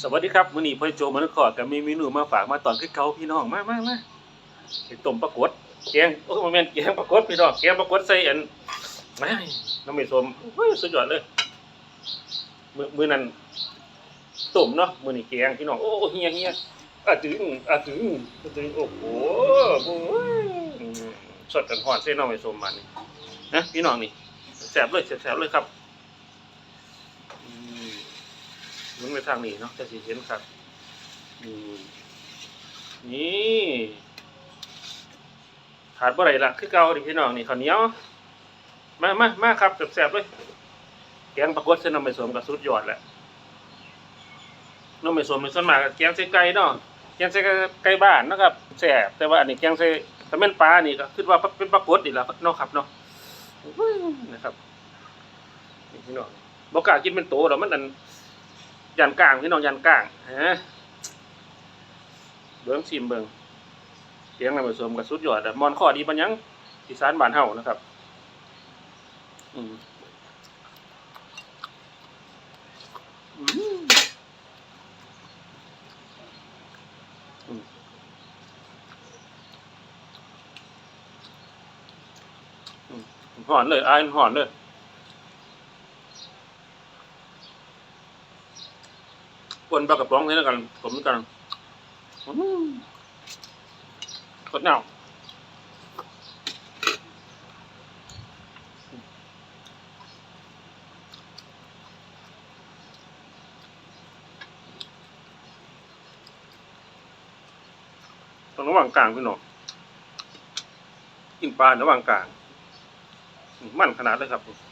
สวัสดีครับมื้อนี้พ่อโจมานครก็มีเมนูมาฝากมาตอนคือเก่าพี่น้องมามามาไปต้มปลากดแกงโอ้บ่แม่นแกงปลากดพี่น้องแกงปลากดใส่อันไม่น้ำไม่ส้มโอ้ยสุดยอดเลยมือมือนั้นต้มเนาะมื้อนี้แกงพี่น้องโอ้เฮียเฮียอะตึงอะตึงอะตึงโอ้โหสดกันฮ้อนเส้นน้ำไม่ส้มมันนี่นะพี่น้องนี่แซ่บเลยแซ่บเลยครับอืม หมุนไปทางนี้เนาะจะสีเห็นครับนี่นี่ขาดบ่ไรล่ะคือเก่าดิพี่น้องนี่ข้าวเหนียวมามามาครับแซ่บๆเลยแกงปลากดเส้นน้ำไม่สวมกับสุดยอดแหละน้ำไม่สวมเป็นส่วนมากแกงใส่ไก่เนาะแกงใส่ไก่บ้านนะครับแซ่บแต่ว่าอันนี้แกงใส่ถ้าแม่นปลานี่ก็คิดว่าเป็นปลากดนี่และเนาะครับเนาะนะครับนี่พี่น้องบ่กล้ากินเป็นโตหรอกมันอัน ยันกลางพี่น้องยันกลางฮะเบิ้งชิมเบิ้งเสียงนำผสมกับสุดยอดมอนข้อดีปัญญังอีสานบ้านเฮานะครับอืมอืมอืมอืมหอนเลยอายหอนเลย ปนปลากระป๋องนี่แล้วกันผมกันอืมกดเน่าตรงระหว่างกลางพี่น้องกินปลาระหว่างกลางมมันขนาดเลยครับ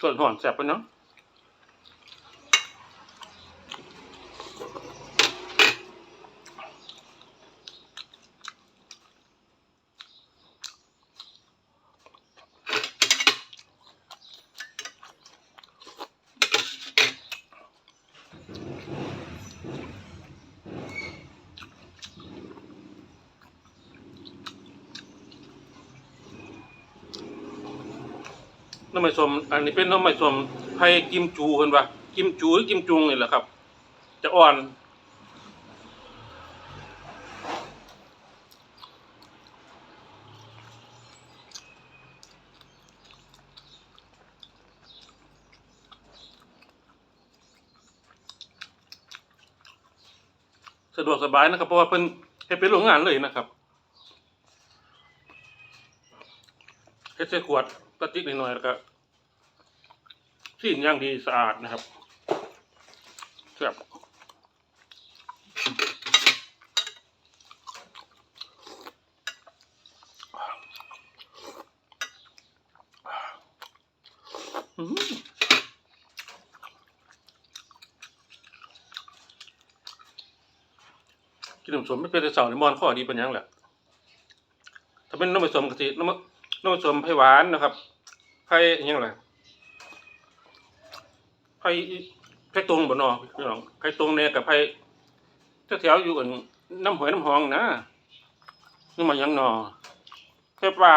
ส่วนหอนแสบไปเนาะ น้ำมันสมอันนี้เป็นน้ำมันสมไผ่กิมจูกันปะกิมจูหรือกิมจุงนี่แหละครับ จะอ่อนสะดวกสบายนะครับ เพราะว่าเพิ่นให้เป็นโรงงานเลยนะครับเฮ็ดใส่ขวด พลาสติกหน่อยๆแล้วก็ซีนย่างดีสะอาดนะครับแซ่บอื้อหือกินน้ำสมไม่เป็นแต่เสาในมอนข้อดีเป็นหยังแหละถ้าเป็นน้ำผสมกะทิน้ำน้ำผสมไผ่หวานนะครับ ไผ่ยังไงไผ่ไผ่ตรงบ่เนอพี่น้องไผ่ตรงเนี่ยกับไผ่แถวอยู่กันน้ำหอยน้ำหองนะนี่มันยังหนอไผ่ปลา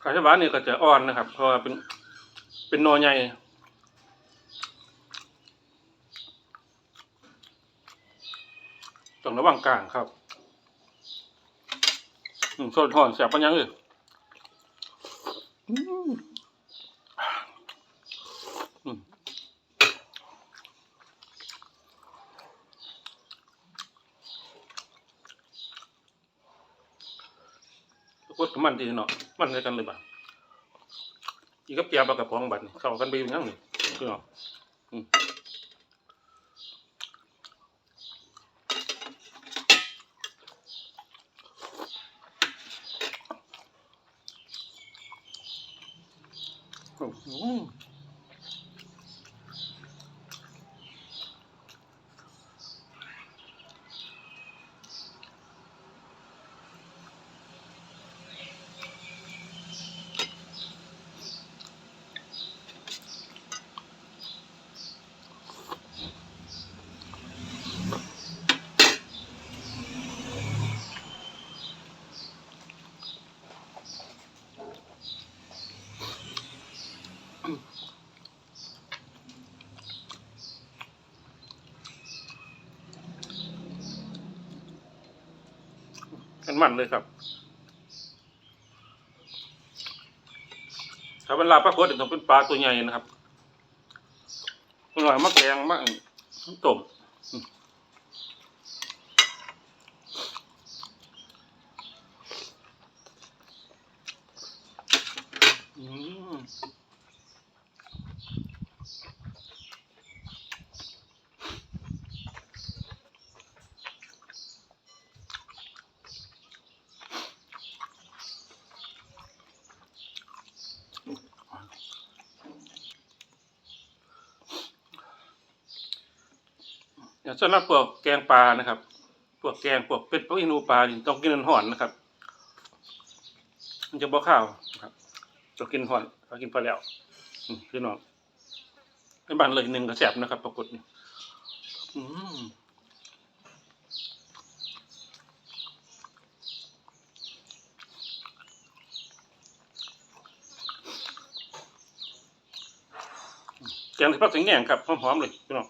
ไผ่หวานนี่ก็จะอ่อนนะครับ เพราะว่าเป็นเป็นนอใหญ่ ต้องระวังกลางครับอืมโซนหอนแสบปัญญังเลยอืมกดมันดีเนาะมันด้วยกันเลยบ่ะอีกกับเปียบกับของบัดนี่เข้ากันไปอยู่ยังนี่พี่น้องอืม อื มันเลยครับ ถ้าเป็นลาปลาโคตรต้องเป็นปลาตัวใหญ่นะครับอร่อยมากแกงมากต้มอืมอืม อย่างสำหรับพวกแกงปลานะครับ พวกแกงพวกเป็ดพวกอินูปลานี่ต้องกินห่อนนะครับ มันจะบ่ข้าวครับต้องกินห่อนต้องกินพอแล้วพี่น้องในบ้านเลยหนึ่งกระแสบนะครับ ปรากฏนี่อืมแกงที่พักสังแง่งครับหอมๆเลยพี่น้อง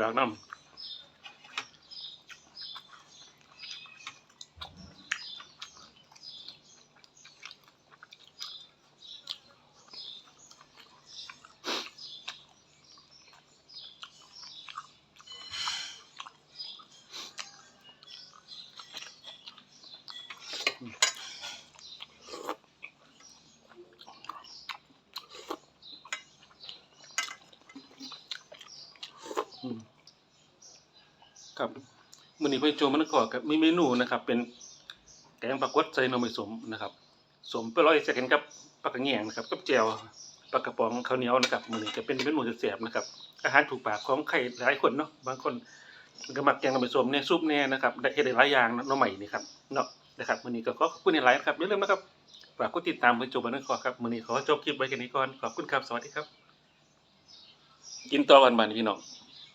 อยากนำอืม ครับมื้อนี้พ่อโจมันก็กับมีเมนูนะครับ เป็นแกงปลากดใส่หน่อไม้สมนะครับสมไปร้อยใส่กันกับปลากระแงงนะครับกับแจ่วปลากระป๋องข้าวเหนียวนะครับมื้อนี้จะเป็นเมนูแซ่บนะครับ อาหารถูกปากของใครหลายคนเนาะบางคนก็มักแกงหน่อไม้สมเนี่ยซุปเนี่ยนะครับได้เฮ็ดได้หลายอย่างเนาะหน่นี่ครับเนาะนะครับมื้อนี้ก็ขอขอบคุณหลายนะครับอย่าลืมนะครับฝากกดติดตามพ่อโจบันทึกครับมื้อนี้ขอจบคลิปไว้แค่นี้ก่อนขอบคุณครับสวัสดีครับ กินต่อกันบัดนี้พี่น้อง